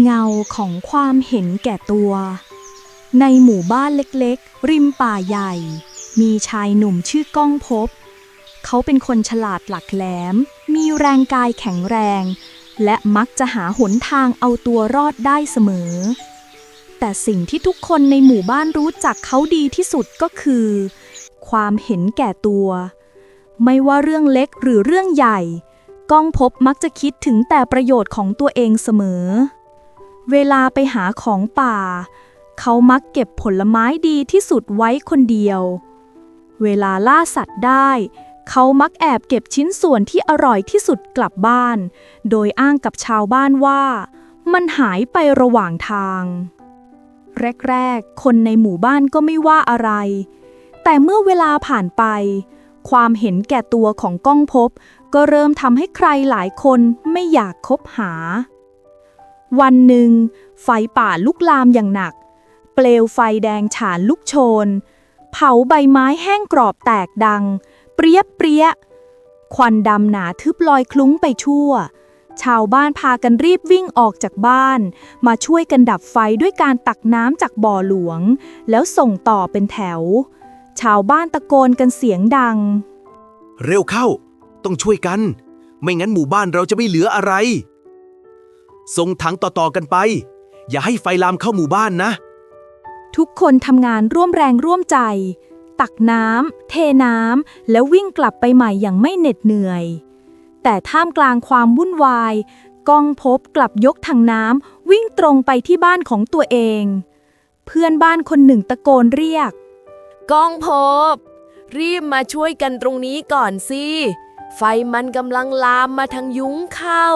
เงาของความเห็นแก่ตัว ในหมู่บ้านเล็กๆ ริมป่าใหญ่ มีชายหนุ่มชื่อก้องพบ เขาเป็นคนฉลาดหลักแหลม มีแรงกายแข็งแรง และมักจะหาหนทางเอาตัวรอดได้เสมอ แต่สิ่งที่ทุกคนในหมู่บ้านรู้จักเขาดีที่สุดก็คือ ความเห็นแก่ตัว ไม่ว่าเรื่องเล็กหรือเรื่องใหญ่ ก้องพบมักจะคิดถึงแต่ประโยชน์ของตัวเองเสมอ เวลาไปหาของป่า เขามักเก็บผลไม้ดีที่สุดไว้คนเดียว เวลาล่าสัตว์ได้ เขามักแอบเก็บชิ้นส่วนที่อร่อยที่สุดกลับบ้าน โดยอ้างกับชาวบ้านว่า มันหายไประหว่างทาง แรกๆ คนในหมู่บ้านก็ไม่ว่าอะไร แต่เมื่อเวลาผ่านไป ความเห็นแก่ตัวของก้องพบ ก็เริ่มทำให้ใครหลายคนไม่อยากคบหา วันหนึ่ง ไฟป่าลุกลามอย่างหนัก เปลวไฟแดงฉานลุกโชน เผาใบไม้แห้งกรอบแตกดัง เปรี้ยเปรี้ยควันดำหนาทึบลอยคลุ้งไปทั่ว ชาวบ้านพากันรีบวิ่งออกจากบ้าน มาช่วยกันดับไฟด้วยการตักน้ำจากบ่อหลวง แล้วส่งต่อเป็นแถว ชาวบ้านตะโกนกันเสียงดัง เร็วเข้า ต้องช่วยกัน ไม่งั้นหมู่บ้านเราจะไม่เหลืออะไร ส่งถังต่อๆกันไป อย่าให้ไฟลามเข้าหมู่บ้านนะ ทุกคนทำงานร่วมแรงร่วมใจ ตักน้ำเทน้ำแล้ววิ่งกลับไปใหม่อย่างไม่เหน็ดเหนื่อย แต่ท่ามกลางความวุ่นวายก้องพบกลับยกถังน้ำวิ่งตรงไปที่บ้านของตัวเอง เพื่อนบ้านคนหนึ่งตะโกนเรียกก้องพบ รีบมาช่วยกันตรงนี้ก่อนสิ ไฟมันกำลังลามมาทางยุ้งเข้า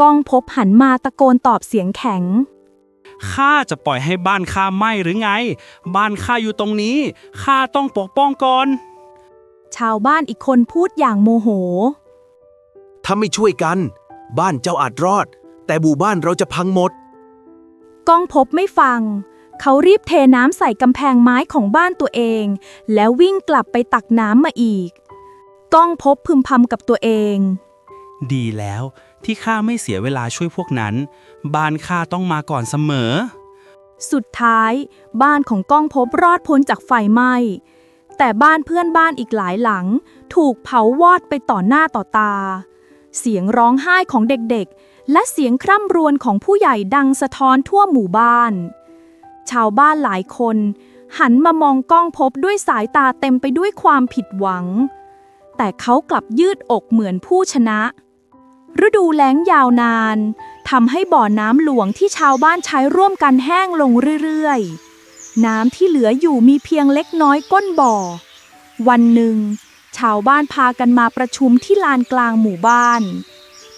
ก้องพบหันมาตะโกนตอบเสียงแข็ง ข้าจะปล่อยให้บ้านข้าไหม้หรือไง บ้านข้าอยู่ตรงนี้ ข้าต้องปกป้องก่อน ชาวบ้านอีกคนพูดอย่างโมโห ถ้าไม่ช่วยกัน บ้านเจ้าอาจรอด แต่หมู่บ้านเราจะพังหมด ก้องพบไม่ฟัง เขารีบเทน้ำใส่กำแพงไม้ของบ้านตัวเอง แล้ววิ่งกลับไปตักน้ำมาอีก ก้องพบพึมพำกับตัวเอง ดีแล้ว ที่ข้าไม่เสียเวลาช่วยพวกนั้น บ้านข้าต้องมาก่อนเสมอ สุดท้ายบ้านของก้องพบรอดพ้นจากไฟไหม้ แต่บ้านเพื่อนบ้านอีกหลายหลัง ถูกเผาวอดไปต่อหน้าต่อตา เสียงร้องไห้ของเด็กๆ และเสียงคร่ำรวญของผู้ใหญ่ดังสะท้อนทั่วหมู่บ้าน ชาวบ้านหลายคน หันมามองก้องพบด้วยสายตาเต็มไปด้วยความผิดหวัง แต่เขากลับยืดอกเหมือนผู้ชนะ ฤดูแล้งยาวนานทำให้บ่อน้ำหลวงที่ชาวบ้านใช้ร่วมกันแห้งลงเรื่อยๆ น้ำที่เหลืออยู่มีเพียงเล็กน้อยก้นบ่อ วันหนึ่ง ชาวบ้านพากันมาประชุมที่ลานกลางหมู่บ้าน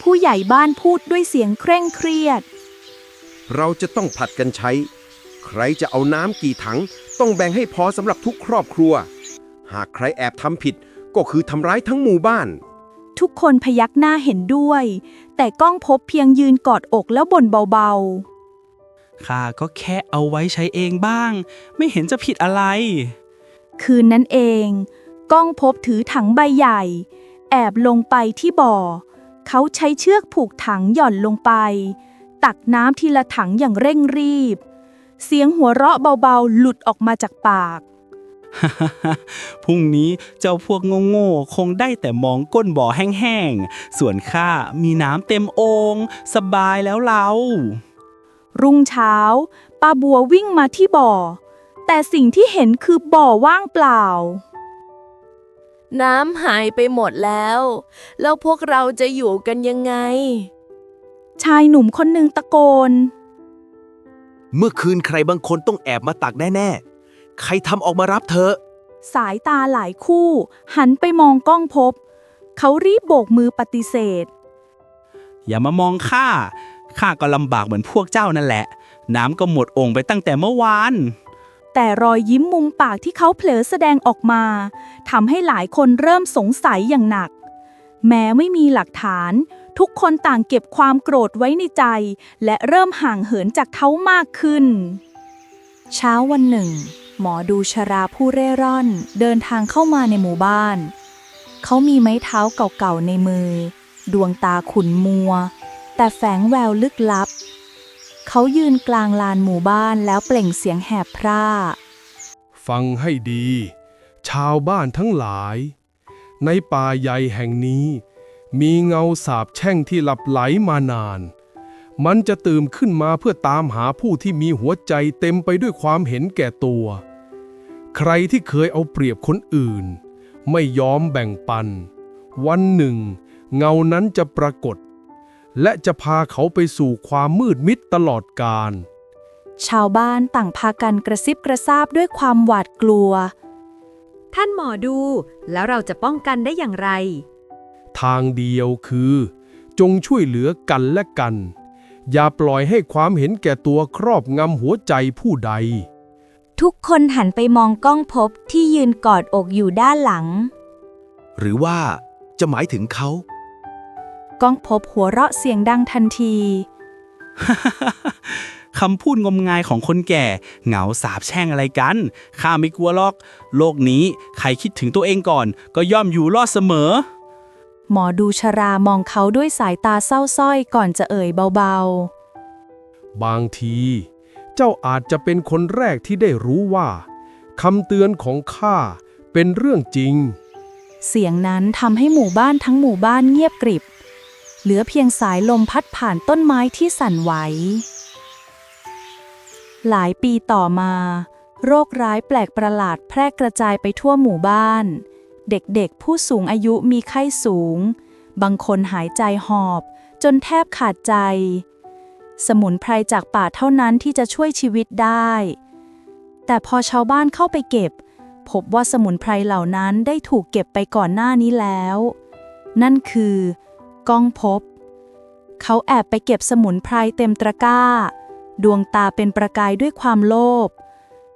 ผู้ใหญ่บ้านพูดด้วยเสียงเคร่งเครียด เราจะต้องผัดกันใช้ ใครจะเอาน้ำกี่ถัง ต้องแบ่งให้พอสำหรับทุกครอบครัว หากใครแอบทำผิดก็คือทำร้ายทั้งหมู่บ้าน ทุกคนพยักหน้าเห็นด้วย แต่ก้องพบเพียงยืนกอดอกแล้วบ่นเบาข้าก็แค่เอาไว้ใช้เองบ้าง ไม่เห็นจะผิดอะไรๆคืนนั้นเองก้องพบถือถังใบใหญ่ แอบลงไปที่บ่อ เขาใช้เชือกผูกถังหย่อนลงไป ตักน้ำทีละถังอย่างเร่งรีบ เสียงหัวเราะเบาๆ หลุดออกมาจากปาก พรุ่งนี้เจ้าพวกโง่ๆคงได้แต่มองก้นบ่อแห้งๆ ส่วนข้ามีน้ำเต็มโองสบายแล้วเรา รุ่งเช้าป้าบัววิ่งมาที่บ่อ แต่สิ่งที่เห็นคือบ่อว่างเปล่า น้ำหายไปหมดแล้ว แล้วพวกเราจะอยู่กันยังไง ชายหนุ่มคนหนึ่งตะโกน เมื่อคืนใครบางคนต้องแอบมาตักแน่ๆ ใครทำออกมารับเธอะสายตาหลายคู่ หันไปมองก้องพบ เขารีบโบกมือปฏิเสธ อย่ามามองข้า ข้าก็ลำบากเหมือนพวกเจ้านั่นแหละ น้ำก็หมดโองค์ไปตั้งแต่เมื่อวาน แต่รอยยิ้มมุมปากที่เขาเผลอแสดงออกมาทำให้หลายคนเริ่มสงสัยอย่างหนัก แม้ไม่มีหลักฐาน ทุกคนต่างเก็บความโกรธไว้ในใจ และเริ่มห่างเหินจากเขามากขึ้น เช้าวันหนึ่ง หมอดูชราผู้เร่ร่อน เดินทางเข้ามาในหมู่บ้าน เขามีไม้เท้าเก่าๆในมือ ดวงตาขุนมัว แต่แฝงแววลึกลับ เขายืนกลางลานหมู่บ้านแล้วเปล่งเสียงแหบพร่า ฟังให้ดี ชาวบ้านทั้งหลาย ในป่าใหญ่แห่งนี้ มีเงาสาบแช่งที่หลับไหลมานาน มันจะตื่นขึ้นมาเพื่อตามหาผู้ที่มีหัวใจเต็มไปด้วยความเห็นแก่ตัว ใครที่เคยเอาเปรียบคนอื่น ไม่ยอมแบ่งปัน วันหนึ่ง เงานั้นจะปรากฏ และจะพาเขาไปสู่ความมืดมิดตลอดกาลชาวบ้านต่างพากันกระซิบกระซาบด้วยความหวาดกลัว ท่านหมอดูแล้วเราจะป้องกันได้อย่างไร ทางเดียวคือ จงช่วยเหลือกันและกัน อย่าปล่อยให้ความเห็นแก่ตัวครอบงำหัวใจผู้ใด ทุกคนหันไปมองก้องพบที่ยืนกอดอกอยู่ด้านหลัง หรือว่าจะหมายถึงเขา ก้องพบหัวเราะเสียงดังทันที คำพูดงมงายของคนแก่ เหงาสาบแช่งอะไรกัน ข้าไม่กลัวหรอก โลกนี้ใครคิดถึงตัวเองก่อน ก็ย่อมอยู่รอดเสมอ หมอดูชรามองเขาด้วยสายตาเศร้าส้อยก่อนจะเอ่ยเบาบางที เจ้าอาจจะเป็นคนแรกที่ได้รู้ว่าคำเตือนของข้าเป็นเรื่องจริง เสียงนั้นทำให้หมู่บ้านทั้งหมู่บ้านเงียบกริบ เหลือเพียงสายลมพัดผ่านต้นไม้ที่สั่นไหว หลายปีต่อมา โรคร้ายแปลกประหลาดแพร่กระจายไปทั่วหมู่บ้าน เด็กๆผู้สูงอายุมีไข้สูง บางคนหายใจหอบ จนแทบขาดใจ สมุนไพรจากป่าเท่านั้นที่จะช่วยชีวิตได้ แต่พอชาวบ้านเข้าไปเก็บ พบว่าสมุนไพรเหล่านั้นได้ถูกเก็บไปก่อนหน้านี้แล้ว นั่นคือ ก้องพบ เขาแอบไปเก็บสมุนไพรเต็มตะกร้า ดวงตาเป็นประกายด้วยความโลภ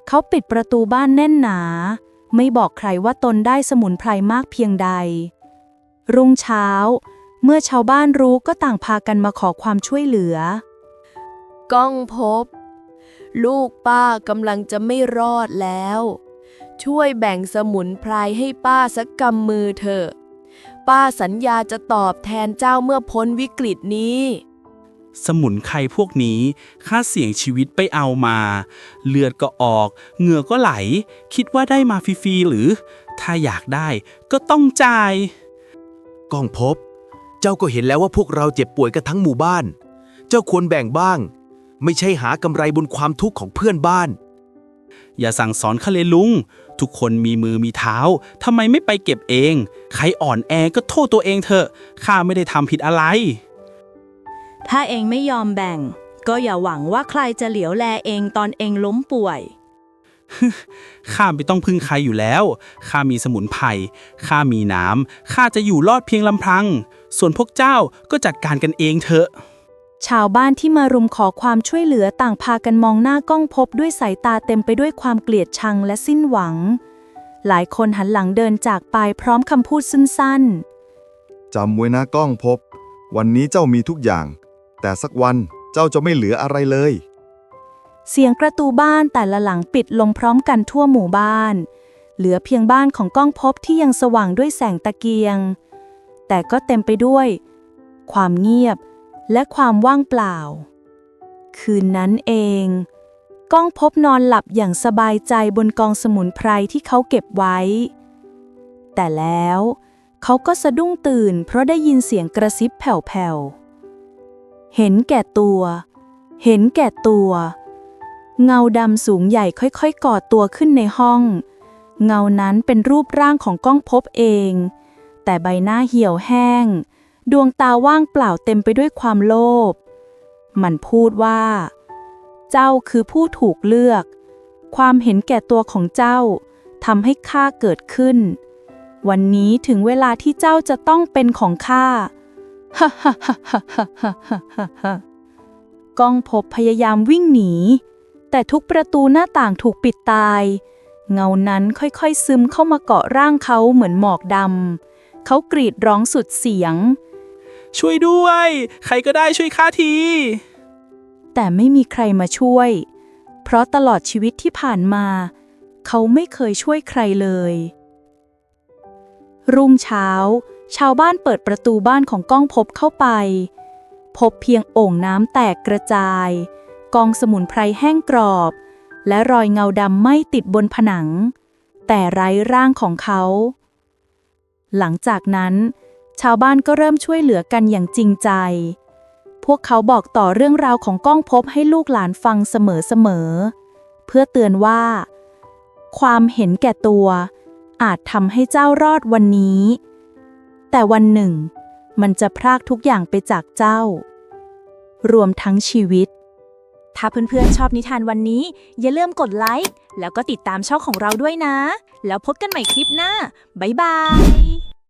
เขาปิดประตูบ้านแน่นหนา ไม่บอกใครว่าตนได้สมุนไพรมากเพียงใด รุ่งเช้าเมื่อชาวบ้านรู้ก็ต่างพากันมาขอความช่วยเหลือ ก้องพบ ลูกป้ากำลังจะไม่รอดแล้ว ช่วยแบ่งสมุนไพรให้ป้าสักกำมือเถอะ ป้าสัญญาจะตอบแทนเจ้าเมื่อพ้นวิกฤตนี้ สมุนไพรพวกนี้ข้าเสี่ยงชีวิตไปเอามา เลือดก็ออก เหงื่อก็ไหล คิดว่าได้มาฟรีๆหรือ ถ้าอยากได้ก็ต้องจ่าย ก้องพบ เจ้าก็เห็นแล้วว่าพวกเราเจ็บป่วยกันทั้งหมู่บ้าน เจ้าควรแบ่งบ้าง ไม่ใช่หากำไรบนความทุกข์ของเพื่อนบ้าน อย่าสั่งสอนข้าเลยลุง ทุกคนมีมือมีเท้าทำไมไม่ไปเก็บเอง ใครอ่อนแอก็โทษตัวเองเถอะ ข้าไม่ได้ทำผิดอะไร ถ้าเองไม่ยอมแบ่ง ก็อย่าหวังว่าใครจะเหลียวแลเองตอนเองล้มป่วย ข้าไม่ต้องพึ่งใครอยู่แล้ว ข้ามีสมุนไพร ข้ามีน้ำข้าจะอยู่รอดเพียงลำพัง ส่วนพวกเจ้าก็จัดการกันเองเถอะ ชาวบ้านที่มารุมขอความช่วยเหลือต่างพากันมองหน้าก้องพบด้วยสายตาเต็มไปด้วยความเกลียดชังและสิ้นหวัง หลายคนหันหลังเดินจากไปพร้อมคำพูดสั้นจำไว้นะก้องพบ วันนี้เจ้ามีทุกอย่าง แต่สักวันเจ้าจะไม่เหลืออะไรเลยๆเสียงประตูบ้านแต่ละหลังปิดลงพร้อมกันทั่วหมู่บ้าน เหลือเพียงบ้านของก้องพบที่ยังสว่างด้วยแสงตะเกียง แต่ก็เต็มไปด้วย ความเงียบ และความว่างเปล่า คืนนั้นเอง ก้องพบนอนหลับอย่างสบายใจบนกองสมุนไพรที่เขาเก็บไว้ แต่แล้วเขาก็สะดุ้งตื่นเพราะได้ยินเสียงกระซิบแผ่วๆ เห็นแก่ตัว เห็นแก่ตัว เงาดำสูงใหญ่ค่อยๆก่อตัวขึ้นในห้อง เงานั้นเป็นรูปร่างของก้องพบเอง แต่ใบหน้าเหี่ยวแห้ง ดวงตาว่างเปล่าเต็มไปด้วยความโลภ มันพูดว่า เจ้าคือผู้ถูกเลือก ความเห็นแก่ตัวของเจ้าทำให้ข้าเกิดขึ้น วันนี้ถึงเวลาที่เจ้าจะต้องเป็นของข้าฮ่าฮ่าฮ่าฮ่าฮ่าฮ่าฮ่ากองพบพยายามวิ่งหนี แต่ทุกประตูหน้าต่างถูกปิดตาย เงานั้นค่อยๆซึมเข้ามาเกาะร่างเขาเหมือนหมอกดำเขากรีดร้องสุดเสียง ช่วยด้วย ใครก็ได้ช่วยข้าที แต่ไม่มีใครมาช่วย เพราะตลอดชีวิตที่ผ่านมา เขาไม่เคยช่วยใครเลย รุ่งเช้า ชาวบ้านเปิดประตูบ้านของก้องพบเข้าไป พบเพียงโอ่งน้ำแตกกระจาย กองสมุนไพรแห้งกรอบ และรอยเงาดำไม่ติดบนผนัง แต่ไร้ร่างของเขา หลังจากนั้น ชาวบ้านก็เริ่มช่วยเหลือกันอย่างจริงใจ พวกเขาบอกต่อเรื่องราวของก้องพบให้ลูกหลานฟังเสมอๆ เพื่อเตือนว่า ความเห็นแก่ตัว อาจทำให้เจ้ารอดวันนี้ แต่วันหนึ่ง มันจะพรากทุกอย่างไปจากเจ้า รวมทั้งชีวิต ถ้าเพื่อนๆชอบนิทานวันนี้ อย่าลืมกดไลค์แล้วก็ติดตามช่องของเราด้วยนะ แล้วพบกันใหม่คลิปหน้า บ๊ายบาย